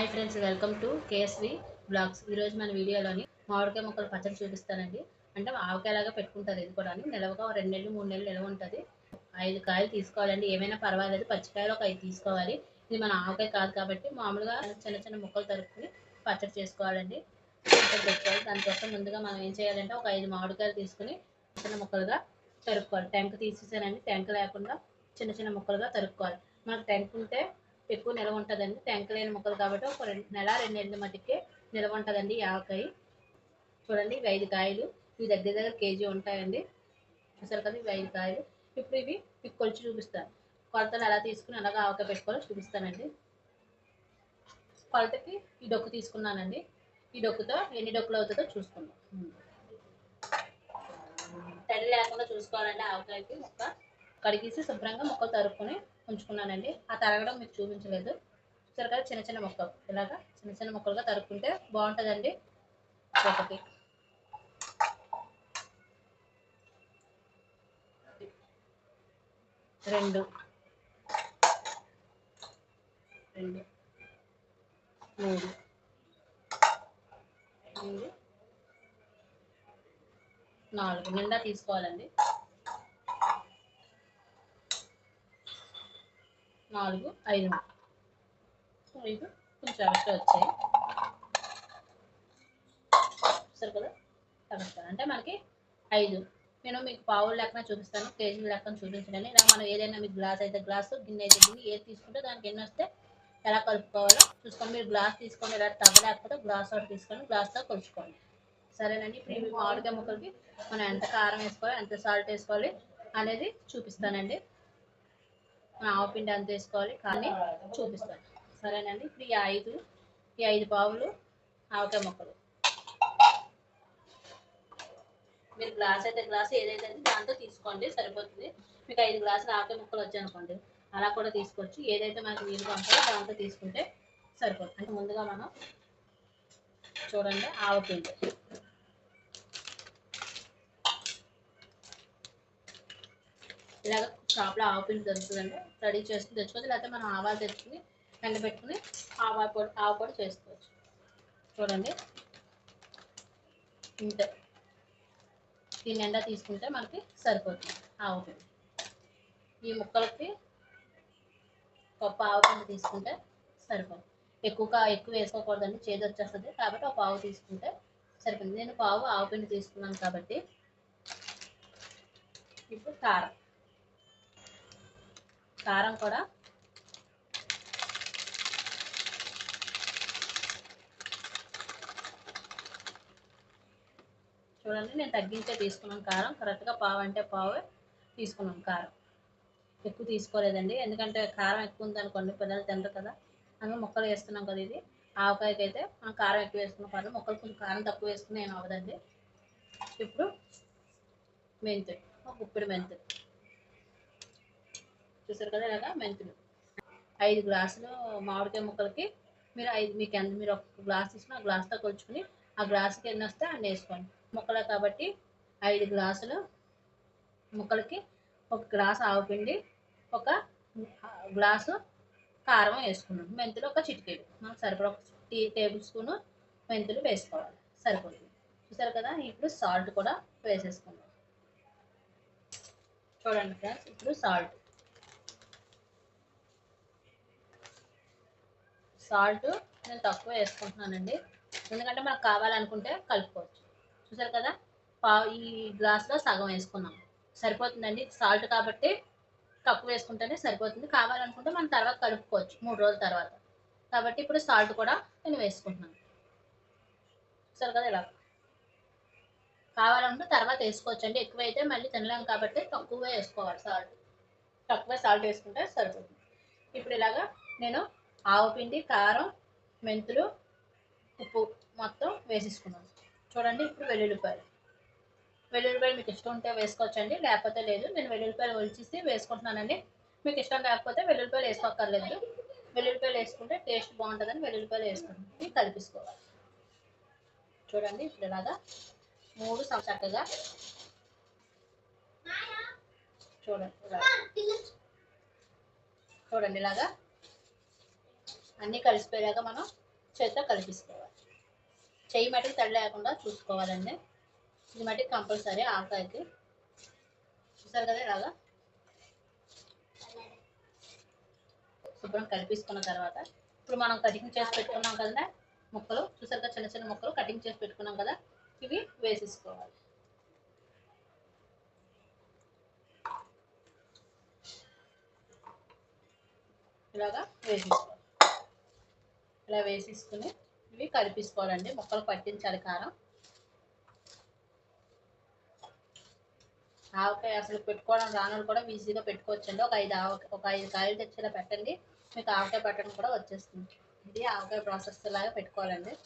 Hi friends welcome to KSV blogs. ఈరోజు మన వీడియోలోని మామిడికాయ ముక్కలు పచ్చడి చూపిస్తానండి. అంటే ఆవకాయలాగా పెట్టుకుంటారు ఇది కూడా నిలవగా రెండు నెలలు మూడు నెలలు నిలవ ఉంటుంది. ఐదు కాయలు తీసుకోవాలండి. ఏమైనా పర్వాలేదు. పచ్చికాయలు ఒక ఐదు తీసుకోవాలి. ఇది మన ఆవకాయ కాదు కాబట్టి మామూలుగా చిన్న చిన్న ముక్కలు తరుపుకుని పచ్చడి చేసుకోవాలండి. పచ్చడి పెట్టుకోవాలి. దానికోసం ముందుగా మనం ఏం చేయాలంటే ఒక ఐదు మామిడికాయలు తీసుకుని చిన్న ముక్కలుగా తరుక్కోవాలి. టెంక తీసేసానండి. టెంక లేకుండా చిన్న చిన్న ముక్కలుగా తరుక్కోవాలి. మనకు టెంక్ ఉంటే ఎక్కువ నిల్వ ఉంటుందండి. టెంక లేని కాబట్టి ఒక రెండు నెల రెండు నెలల మధ్యకే నిల్వ ఉంటుందండి ఈ ఆవకాయ చూడండి ఇవి ఐదు కాయలు. ఇవి దగ్గర దగ్గర కేజీ ఉంటాయండి. అసలు కదా ఇవి ఐదు కాయలు. ఇప్పుడు ఇవి మీకు కొలిచి చూపిస్తాను. కొలతలు ఎలా తీసుకుని ఎలాగ ఆవకాయ పెట్టుకోవాలో చూపిస్తానండి. కొలతకి ఈ డొక్కు తీసుకున్నానండి. ఈ డొక్కుతో ఎన్ని డొక్కులు అవుతుందో చూసుకుందాం. తడి లేకుండా చూసుకోవాలండి ఆవకాయకి. ముక్క కడిగేసి శుభ్రంగా ముక్కలు తరుపుకొని ఉంచుకున్నానండి. ఆ తరగడం మీకు చూపించలేదు. చూసారు కదా చిన్న చిన్న ముక్కలు. ఇలాగా చిన్న చిన్న ముక్కలుగా తరుక్కుంటే బాగుంటుందండి. ఒకటి. రెండు. రెండు. మూడు. నాలుగు. నిండా తీసుకోవాలండి. నాలుగు ఐదు. సో ఇది కొంచెం ఎక్స్ట్రా వచ్చాయి. సరే కదా ఎక్స్ట్రా అంటే మనకి ఐదు. నేను మీకు పావుల లెక్కన చూపిస్తాను కేజీలు లెక్కన చూపించండి. ఇలా మనం ఏదైనా మీకు గ్లాస్ అయితే గ్లాసు గిన్నె అయితే గిన్నె ఏది తీసుకుంటే దానికి ఎన్ని వస్తే ఎలా కలుపుకోవాలో చూసుకొని మీరు గ్లాస్ తీసుకోండి ఇలా తవ్వ లేకపోతే గ్లాస్ ఒకటి తీసుకొని గ్లాస్తో కొలుచుకోండి. సరేనండి. ఇప్పుడు ఈ మామిడికాయ ముక్కలకి మనం ఎంత కారం వేసుకోవాలి ఎంత సాల్ట్ వేసుకోవాలి అనేది చూపిస్తానండి. ఆవపిండి అంత వేసుకోవాలి. కానీ చూపిస్తాను. సరేనండి? ఇప్పుడు ఈ ఐదు ఈ ఐదు పావులు ఆవకాయ ముక్కలు. మీరు గ్లాస్ అయితే గ్లాస్ ఏదైతే అయితే దాంతో తీసుకోండి సరిపోతుంది. మీకు ఐదు గ్లాసులు ఆవకాయ ముక్కలు వచ్చాయనుకోండి అలా కూడా తీసుకోవచ్చు. ఏదైతే మనకు నీళ్ళు పంపాలో దాంతో తీసుకుంటే సరిపోతుంది. అంటే ముందుగా మనం చూడండి ఆవపిండి ఇలాగ షాప్లో ఆవుపిండి దొరుకుతుందండి రెడీ చేసుకుని తెచ్చుకోవచ్చు. లేకపోతే మనం ఆవాలు తెచ్చుకుని ఎండబెట్టుకుని ఆవా పొడి ఆవు పొడి చేసుకోవచ్చు. చూడండి. ఇంతే. దీన్ని ఎండ తీసుకుంటే మనకి సరిపోతుంది ఆవపిండి. ఈ ముక్కలకి ఒక ఆవపిండి తీసుకుంటే సరిపోతుంది. ఎక్కువగా ఎక్కువ వేసుకోకూడదండి. చేదు వచ్చేస్తుంది. కాబట్టి ఒక పావు తీసుకుంటే సరిపోతుంది. నేను పావు ఆవపిండి తీసుకున్నాను కాబట్టి ఇప్పుడు కారం. కారం కూడా. చూడండి నేను తగ్గించే తీసుకున్నాను కారం. కరెక్ట్గా పావు అంటే పావు తీసుకున్నాను కారం. ఎక్కువ తీసుకోలేదండి. ఎందుకంటే కారం ఎక్కువ ఉందనుకోండి పిల్లలు తినరు కదా. అందులో ముక్కలు వేస్తున్నాం కదా ఇది. ఆవకాయకి అయితే మనం కారం ఎక్కువ వేసుకున్నాం కదా మొక్కలు కొంచెం కారం తక్కువ వేసుకుని ఏం అవ్వదండి. ఇప్పుడు మెంతులు ఒక గుప్పిడి మెంతులు. చూసారు కదా ఇలాగా మెంతులు. ఐదు గ్లాసులు మామిడికాయ ముక్కలకి మీరు ఐదు మీకు ఎంత మీరు ఒక గ్లాస్ తీసుకుని ఆ గ్లాస్తో కొలుచుకుని ఆ గ్లాసుకి ఎన్ని వస్తే అన్ని వేసుకోండి. ముక్కలు కాబట్టి ఐదు గ్లాసులు ముక్కలకి ఒక గ్లాసు ఆవపిండి ఒక గ్లాసు కారం వేసుకున్నాం మెంతులు ఒక చిటికేడు. మనకు సరిపడా ఒక టీ టేబుల్ స్పూను మెంతులు వేసుకోవాలి. సరిపోతుంది. చూసారు కదా ఇప్పుడు సాల్ట్ కూడా వేసేసుకుందాం. చూడండి ఫ్రెండ్స్ ఇప్పుడు సాల్ట్. సాల్ట్ నేను తక్కువ వేసుకుంటున్నానండి. ఎందుకంటే మనకు కావాలనుకుంటే కలుపుకోవచ్చు. చూసారు కదా? పావు ఈ గ్లాస్లో సగం వేసుకున్నాం. సరిపోతుందండి సాల్ట్ కాబట్టి తక్కువ వేసుకుంటేనే సరిపోతుంది. కావాలనుకుంటే మనం తర్వాత కలుపుకోవచ్చు మూడు రోజుల తర్వాత. కాబట్టి ఇప్పుడు సాల్ట్ కూడా నేను వేసుకుంటున్నాను. చూసారు కదా ఇలా? కావాలంటే తర్వాత వేసుకోవచ్చు అండి ఎక్కువ అయితే మళ్ళీ తినలేం కాబట్టి తక్కువ వేసుకోవాలి సాల్ట్. తక్కువ సాల్ట్ వేసుకుంటే సరిపోతుంది. ఇప్పుడు ఇలాగా నేను ఆవపిండి కారం మెంతులు ఉప్పు మొత్తం వేసేసుకున్నాను చూడండి ఇప్పుడు వెల్లుల్లిపాయలు. వెల్లుల్లిపాయలు మీకు ఇష్టం ఉంటే వేసుకోవచ్చండి లేకపోతే లేదు. నేను వెల్లుల్లిపాయలు ఒలిచేసి వేసుకుంటున్నానండి. మీకు ఇష్టం లేకపోతే వెల్లుల్లిపాయలు వేసుకోక్కర్లేదు. వెల్లుల్లిపాయలు వేసుకుంటే టేస్ట్ బాగుంటుందని వెల్లుల్లిపాయలు వేసుకుంటాం కలిపిసుకోవాలి. చూడండి ఇప్పుడు ఇలాగా మూడు చక్కగా చూడండి చూడండి ఇలాగా అన్నీ కలిసిపోయేలాగా మనం చేతితో కలిపిసుకోవాలి. చెయ్యి మటుకు తడి లేకుండా చూసుకోవాలండి. ఇది మటుకు కంపల్సరీ ఆకాయకి చూసారు కదా ఇలాగా? శుభ్రం కలిపించుకున్న తర్వాత ఇప్పుడు మనం కటింగ్ చేసి పెట్టుకున్నాం కదా ముక్కలు. చూసారు కదా చిన్న చిన్న ముక్కలు కటింగ్ చేసి పెట్టుకున్నాం కదా? ఇవి వేసేసుకోవాలి. ఇలాగా వేసేసుకోవాలి. ఇలా వేసేసుకుని ఇవి కలిపేసుకోవాలండి. మొక్కలు పట్టించాలి కారం. ఆవకాయ అసలు పెట్టుకోవడం రానోళ్ళు కూడా ఈజీగా పెట్టుకోవచ్చండి. ఒక ఐదు ఆవ ఒక ఐదు కాయలు తెచ్చేలా పెట్టండి. మీకు ఆవకాయ పెట్టడం కూడా వచ్చేస్తుంది. ఇది ఆవకాయ ప్రాసెస్ లాగా పెట్టుకోవాలండి.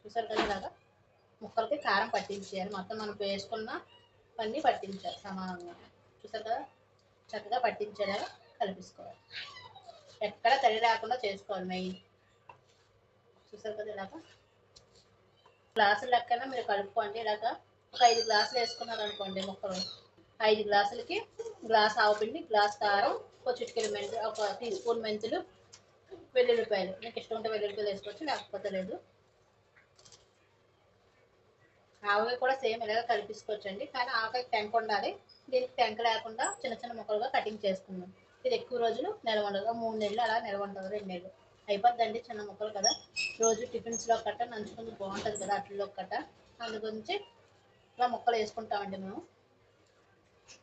చూసారు కదా ఇలాగా? ముక్కలకి కారం పట్టించేయాలి. మొత్తం మనం వేసుకున్న పన్నీ పట్టించాలి సమానంగా. చూసారు కదా? చక్కగా పట్టించేలాగా కలిపేసుకోవాలి. ఎక్కడ తడి లేకుండా చేసుకోవాలి మెయిన్ చూసారు కదా ఇలాగ? గ్లాసులు లెక్కన మీరు కలుపుకోండి ఇలాగా. ఒక ఐదు గ్లాసులు వేసుకున్నారు అనుకోండి ముక్కలు. ఐదు గ్లాసులకి గ్లాస్ ఆవపిండి గ్లాస్ కారం ఒక చిటికెడు మెంతులు ఒక టీ స్పూన్ మెంతులు వెల్లుల్లిపాయలు. మీకు ఇష్టం ఉంటే వెల్లుల్లిపాయలు వేసుకోవచ్చు లేకపోతే లేదు. ఆవకాయ కూడా సేమ్ ఇలాగ కలిపించుకోవచ్చండి. కానీ ఆవకాయ టెంక ఉండాలి. దీనికి టెంక లేకుండా చిన్న చిన్న ముక్కలుగా కటింగ్ చేసుకుందాం. ఇది ఎక్కువ రోజులు నిలవండదు. మూడు నెలలు అలా నిలవండదు రెండు నెలలు. అయిపోద్దండి చిన్న ముక్కలు కదా. రోజు టిఫిన్స్లో కట్ట నంచుకుంది బాగుంటుంది కదా అట్లలో కట్ట. అందు గురించి ఇలా ముక్కలు వేసుకుంటామండి మేము.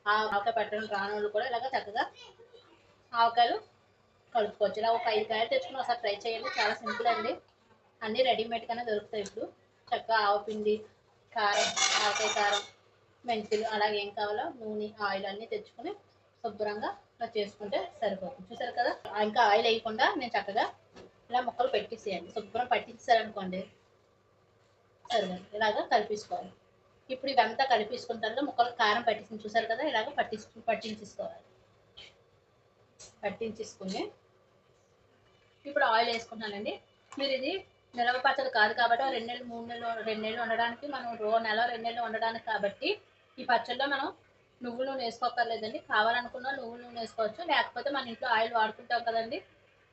ఆవకాయ పెట్టడం రాని వాళ్ళు కూడా ఇలాగ చక్కగా ఆవకాయలు కలుపుకోవచ్చు. ఇలా ఒక ఐదు కాయలు తెచ్చుకుని ఒకసారి ట్రై చేయండి. చాలా సింపుల్ అండి. అన్నీ రెడీమేడ్గానే దొరుకుతాయి ఇప్పుడు. చక్కగా ఆవపిండి కారం ఆవకాయ కారం మెంతులు అలాగే ఏం కావాలో నూనె ఆయిల్ అన్నీ తెచ్చుకుని శుభ్రంగా ఇలా చేసుకుంటే సరిపోతుంది. చూసారు కదా? ఇంకా ఆయిల్ వేయకుండా నేను చక్కగా ఇలా మొక్కలు పెట్టించేయండి శుభ్రం పట్టించారనుకోండి సరే ఇలాగ కలిపేసుకోవాలి. ఇప్పుడు ఇవంతా కలిపించుకున్న తర్వాత మొక్కలు కారం పట్టించింది చూసారు కదా? ఇలాగ పట్టించు పట్టించేసుకోవాలి. పట్టించేసుకుని ఇప్పుడు ఆయిల్ వేసుకున్నానండి మీరు ఇది నిలవ పచ్చడి కాదు కాబట్టి రెండు నెలలు మూడు నెలలు రెండు నెలలు ఉండడానికి మనం రో నెల రెండు నెలలు ఉండడానికి కాబట్టి ఈ పచ్చడిలో మనం నువ్వుల నూనె వేసుకోకర్లేదండి. కావాలనుకున్న నువ్వుల నూనె వేసుకోవచ్చు. లేకపోతే మన ఇంట్లో ఆయిల్ వాడుకుంటాం కదండి.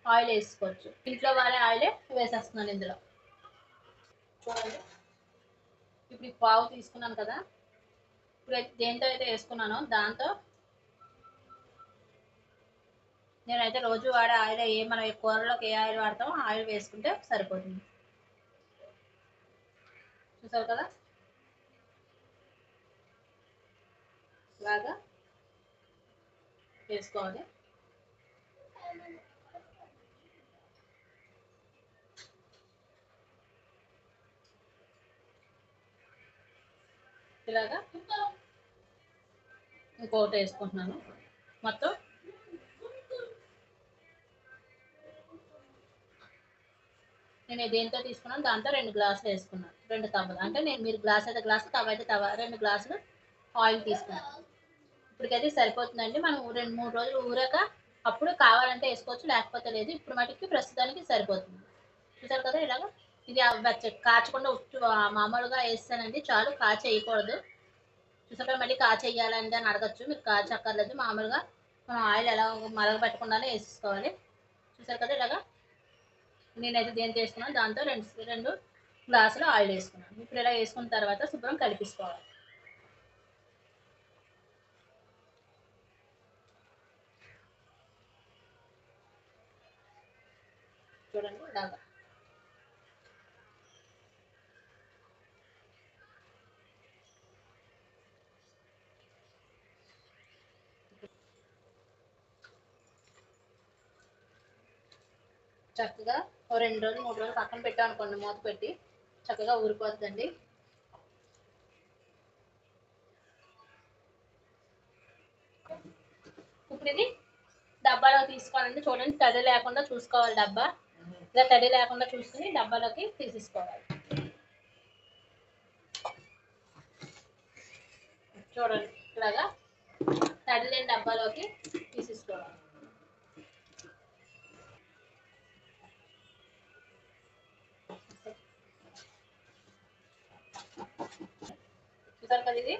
ఆయిల్ వేసుకోవచ్చు. ఇంట్లో వాడే ఆయిలే వేసేస్తున్నాను ఇందులో. చూడండి. ఇప్పుడు ఈ పావు తీసుకున్నాను కదా. ఇప్పుడు దేంతో అయితే వేసుకున్నానో దాంతో నేనైతే రోజు వాడే ఆయిల్ ఏ మనం కూరలోకి ఏ ఆయిల్ వాడతామో ఆయిల్ వేసుకుంటే సరిపోతుంది. చూసారు కదా? ఇలాగా వేసుకోవాలి. ఇలాగా ఇంకోటి వేసుకుంటున్నాను. మొత్తం నేను దేంతో తీసుకున్నాను? దాంతో రెండు గ్లాసులు వేసుకున్నాను. రెండు తవ్వలు. అంటే నేను మీరు గ్లాస్ అయితే గ్లాసు తవ అయితే తవ రెండు గ్లాసులు ఆయిల్ తీసుకున్నాను. ఇప్పటికైతే సరిపోతుందండి. మనం రెండు మూడు రోజులు ఊరాక అప్పుడు కావాలంటే వేసుకోవచ్చు లేకపోతే లేదు. ఇప్పుడు మటుకి ప్రస్తుతానికి సరిపోతుంది. చూసారు కదా ఇలాగ? ఇది కాచకుండా మామూలుగా వేస్తానండి. చాలు కాచి వేయకూడదు చూసాక మళ్ళీ కాచి వేయాలండి అని అడగచ్చు. మీరు కాచి అక్కర్లేదు మామూలుగా మనం ఆయిల్ ఎలా మరగబెట్టకుండానే వేసేసుకోవాలి. చూసారు కదా ఇలాగా? నేనైతే దేని వేసుకున్నాను దాంతో రెండు రెండు గ్లాసులు ఆయిల్ వేసుకున్నాను. ఇప్పుడు ఇలా వేసుకున్న తర్వాత శుభ్రం కలిపిసుకోవాలి. చూడండి ఇలాగా. చక్కగా ఓ రెండు రోజులు మూడు రోజులు పక్కన పెట్టాం అనుకోండి మూత పెట్టి చక్కగా ఊరిపోతుందండి ఇప్పుడు ఇది డబ్బాలో తీసుకోవాలండి. చూడండి తడి లేకుండా చూసుకోవాలి డబ్బా. ఇలా తడి లేకుండా చూసుకుని డబ్బాలోకి తీసేసుకోవాలి. చూడండి ఇలాగా తడి లేని డబ్బాలోకి తీసేసుకోవాలి. చూసారు కదా ఇది?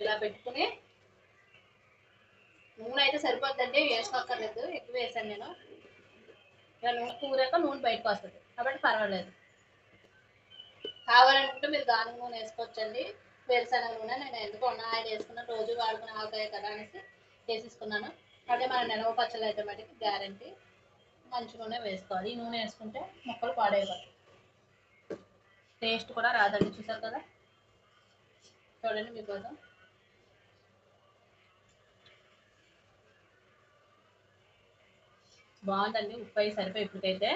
ఇలా పెట్టుకుని నూనె అయితే సరిపోద్దండి వేసుకోక్కర్లేదు ఎక్కువ వేసాను నేను. ఇక నూనె కూరాక నూనె బయటకు వస్తుంది. కాబట్టి పర్వాలేదు. కావాలనుకుంటే మీరు దాని నూనె వేసుకోవచ్చండి. వేరుశనగ నూనె నేను ఎందుకు ఉన్న ఆయిల్ వేసుకున్నాను రోజు వాడుకునే ఆవకాయ కదా అనేసి వేసేసుకున్నాను. అదే మన నిలవ పచ్చళ్ళు అయితే మటుకు గ్యారంటీ. మంచి నూనె వేసుకోవాలి. ఈ నూనె వేసుకుంటే మొక్కలు పాడైపోతాయి. టేస్ట్ కూడా రాదండి. చూసారు కదా? చూడండి మీకోసం బాగుందండి. ఉప్పు అయి సరిపోయి ఇప్పటికైతే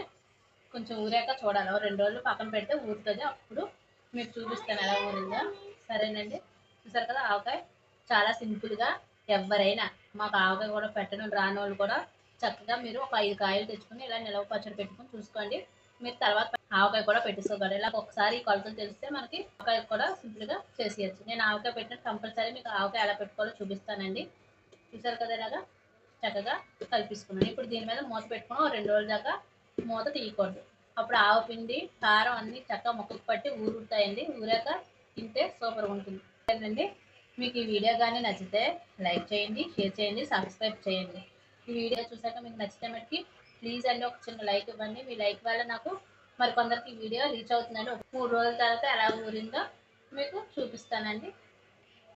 కొంచెం ఊరాక చూడాలి. రెండు రోజులు పక్కన పెడితే ఊరుతుంది. అప్పుడు మీకు చూపిస్తాను ఎలా ఊరిందో. సరేనండి. చూసారు కదా ఆవకాయ చాలా సింపుల్గా ఎవరైనా మాకు ఆవకాయ కూడా పెట్టడం రాని వాళ్ళు కూడా చక్కగా మీరు ఒక ఐదు కాయలు తెచ్చుకొని ఇలా నిలవ పచ్చడి పెట్టుకొని చూసుకోండి. మీరు తర్వాత ఆవకాయ కూడా పెట్టేసుకోగలరు ఇలా ఒకసారి ఈ కొలతలు తెలిస్తే మనకి ఆవకాయ కూడా సింపుల్గా చేసేయచ్చు. నేను ఆవకాయ పెట్టిన కంపల్సరీ మీకు ఆవకాయ ఎలా పెట్టుకోవాలో చూపిస్తానండి. చూసారు కదా ఇలాగా? చక్కగా కలిపేసుకున్నాను. ఇప్పుడు దీని మీద మూత పెట్టుకుని రెండు రోజుల దాకా మూత తీయకూడదు. అప్పుడు ఆవపిండి కారం అన్ని చక్కగా మొక్కకు పట్టి ఊరుతాయండి. ఊరాక తింటే సూపర్గా ఉంటుంది. ఏంటండి మీకు ఈ వీడియో కానీ నచ్చితే లైక్ చేయండి షేర్ చేయండి సబ్స్క్రైబ్ చేయండి. ఈ వీడియో చూసాక మీకు నచ్చితే మటుకి ప్లీజ్ అండి ఒక చిన్న లైక్ ఇవ్వండి. మీ లైక్ వల్ల నాకు మరి కొందరికి ఈ వీడియో రీచ్ అవుతుందండి మూడు రోజుల తర్వాత ఎలా ఊరిందో మీకు చూపిస్తానండి.